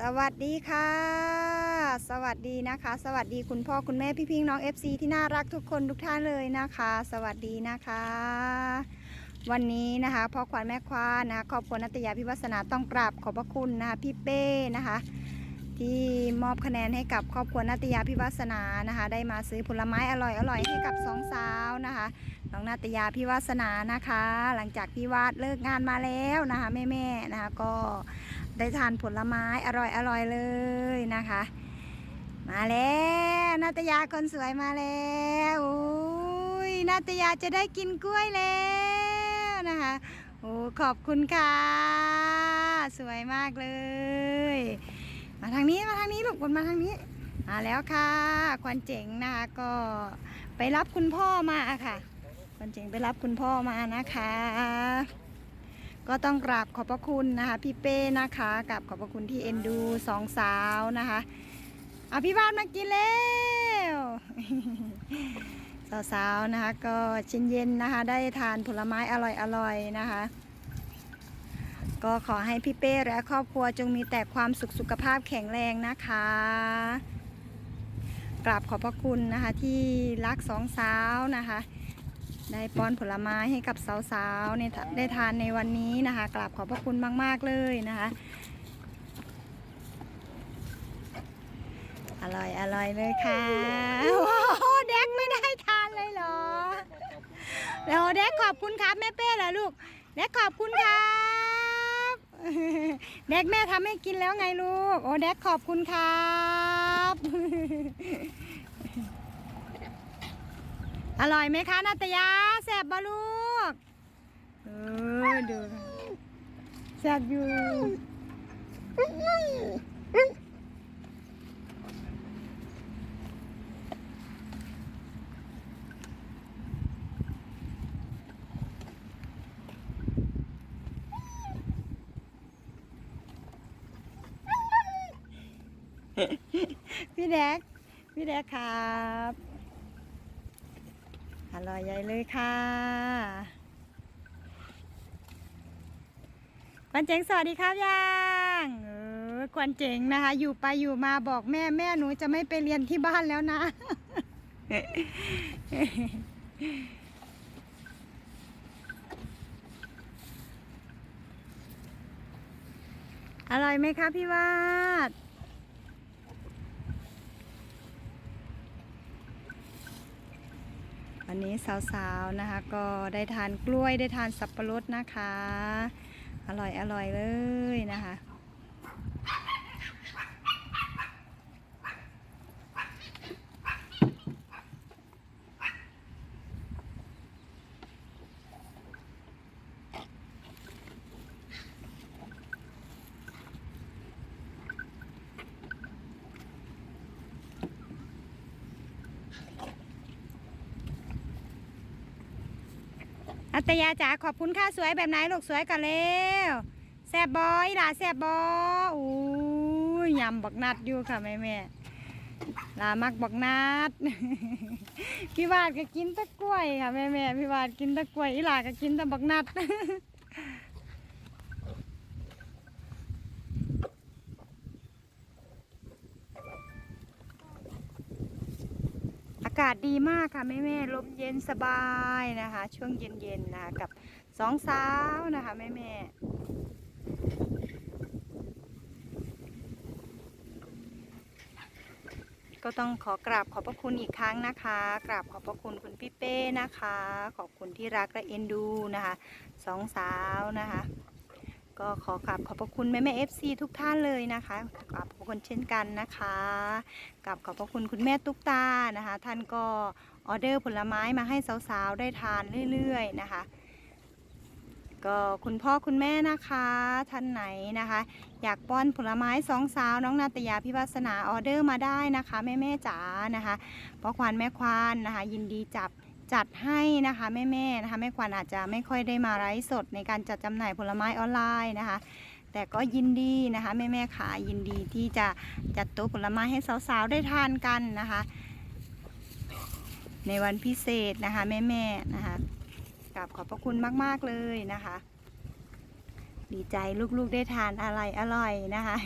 สวัสดีค่ะ สวัสดีนะคะ สวัสดีคุณพ่อคุณแม่พี่พิงน้อง FC ที่น่ารักทุกคนทุกท่านเลยนะคะ สวัสดีนะคะ วันนี้นะคะพ่อขวัญแม่ควานะคะครอบครัวนัตยาพิวัฒนาต้องกราบขอบพระคุณนะคะพี่เป้นะคะ ที่มอบคะแนนให้กับครอบครัวนัตยาพิวัฒนานะคะ ได้มาซื้อผลไม้อร่อยอร่อยให้กับสองสาวนะคะน้องนาตยาพิวัฒนานะคะ หลังจากพี่วาดเลิกงานมาแล้วนะคะแม่ๆนะคะก็ ได้ทานผลไม้อร่อยอร่อยเลยนะคะ มาแล้วนาตยาคนสวยมาแล้วอุ้ยนาตยาจะได้กินกล้วยแล้วนะคะโอ้ขอบคุณค่ะ สวยมากเลย มาทางนี้มาทางนี้ลูกคนมาทางนี้มาแล้วค่ะควันเจ๋งนะคะก็ไปรับคุณพ่อมาค่ะควันเจ๋งไปรับคุณพ่อมานะคะ ก็ต้องกราบขอบพระคุณนะคะพี่เป้นะคะกราบขอบพระคุณที่เอ็นดูสองสาวนะคะอภิบาลมากินแล้วสาวๆนะคะก็เช้นเย็นๆนะคะ ได้ทานผลไม้อร่อยๆนะคะ ก็ขอให้พี่เป้และครอบครัวจงมีแต่ความสุขสุขภาพแข็งแรงนะคะกราบขอบพระคุณนะคะที่รักสองสาวนะคะ ได้ป้อนผลไม้ให้กับสาวๆเนี่ยได้ทานในวันนี้นะคะกราบขอบพระคุณมาก ๆ เลยนะคะ อร่อยอร่อยเลยค่ะว้าวแดกไม่ได้ทานเลยเหรอแล้วแดกขอบคุณครับแม่เป้เหรอลูกแดกขอบคุณครับแดกแม่ทำให้กินแล้วไงลูก โอ้แดกขอบคุณครับ อร่อยไหมคะนาตยาแซ่บบ่ลูกเออดูแซ่บอยู่พี่แดกพี่แดกครับ อร่อยใหญ่เลยค่ะควันเจ๋งสวัสดีครับยังเออควันเจ๋งนะคะ อยู่ไปอยู่มาบอกแม่แม่หนูจะไม่ไปเรียนที่บ้านแล้วนะ อร่อยไหมคะพี่วาด วันนี้สาวๆนะคะ ก็ได้ทานกล้วยได้ทานสับปะรดนะคะ อร่อยอร่อยเลยนะคะ ตยาจ๋าขอบคุณค่าสวยแบบไหนลูกสวยกันแล้วแซบบอยล่ะแซบบออู้ยยำบักนัดอยู่ค่ะแม่แม่ลามักบักนัด พี่วาดก็กินตะกล้วยค่ะแม่แม่พี่วาดกินตะกล้วยอีหลาก็กินตะบักนัดากาศดีมากค่ะแม่แม่ลมเย็นสบายนะคะ ช่วงเย็นๆนะคะกับสองสาวนะคะแม่แม่ก็ต้องขอกราบขอบพระคุณอีกครั้งนะคะ กราบขอบพระคุณคุณพี่เป้นะคะ ขอบคุณที่รักและเอ็นดูนะคะสองสาวนะคะ ก็ขอกราบขอบพระคุณแม่แม่เอฟซีทุกท่านเลยนะคะกราบขอบคุณเช่นกันนะคะกราบขอบพระคุณคุณแม่ตุ๊กตานะคะ ท่านก็ออเดอร์ผลไม้มาให้สาวๆได้ทานเรื่อยๆนะคะ ก็คุณพ่อคุณแม่นะคะท่านไหนนะคะ อยากป้อนผลไม้สองสาวน้องนาตยาพิวัสนาออเดอร์มาได้นะคะแม่แม่จ๋านะคะพ่อควานแม่ควานนะคะ ยินดีจับ จัดให้นะคะแม่ๆนะคะแม่ขวัญอาจจะไม่ค่อยได้มาไลฟ์สดในการจัดจำหน่ายผลไม้ออนไลน์นะคะ แต่ก็ยินดีนะคะแม่ๆขายินดีที่จะจัดโต๊ะผลไม้ให้สาวๆได้ทานกันนะคะ ในวันพิเศษนะคะแม่ๆนะคะกราบขอบพระคุณมากๆเลยนะคะ ดีใจลูกๆได้ทานอะไรอร่อยนะคะ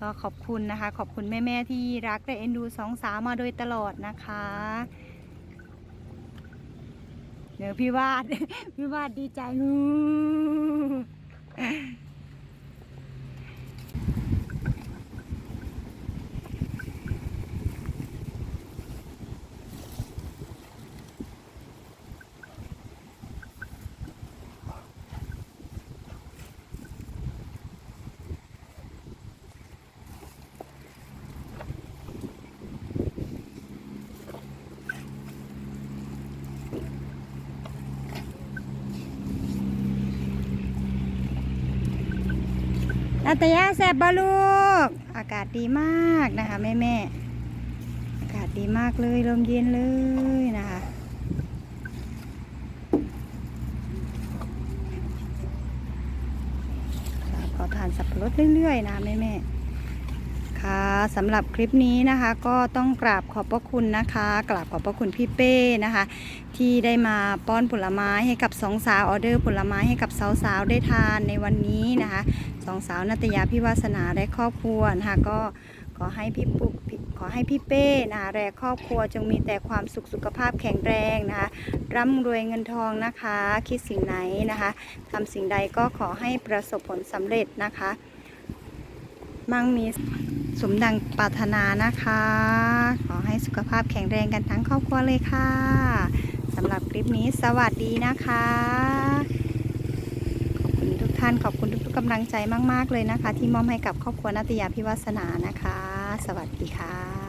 ก็ขอบคุณนะคะ ขอบคุณแม่ๆที่รักและเอ็นดูสองสาวมาโดยตลอดนะคะเดี๋ยวพี่วาด พี่วาดดีใจ ตยาแซบบลูก อากาศดีมากนะคะแม่แม่อากาศดีมากเลยลมเย็นเลยนะคะขอทานสับปะรดเรื่อยๆนะแม่แม่ คะสำหรับคลิปนี้นะคะก็ต้องกราบขอบพระคุณนะคะ กราบขอบพระคุณพี่เป้นะคะ ที่ได้มาป้อนผลไม้ให้กับสองสาวออเดอร์ผลไม้ให้กับสาวๆได้ทานในวันนี้นะคะสองสาวนัตยาพี่วาสนาและครอบครัวนะคะก็ขอให้พี่ปุ๊พี่ขอให้พี่เป้นะคะแลครอบครัวจงมีแต่ความสุขสุขภาพแข็งแรงนะคะร่ำรวยเงินทองนะคะ คิดสิ่งไหนนะคะทำสิ่งใดก็ขอให้ประสบผลสำเร็จนะคะ มั่งมีสมดังปรารถนานะคะ ขอให้สุขภาพแข็งแรงกันทั้งครอบครัวเลยค่ะสำหรับคลิปนี้สวัสดีนะคะ ขอบคุณทุกท่านขอบคุณทุกๆกำลังใจมาก ๆ เลยนะคะ ที่มอบให้กับครอบครัวนัตยาพิวัสนานะคะ สวัสดีค่ะ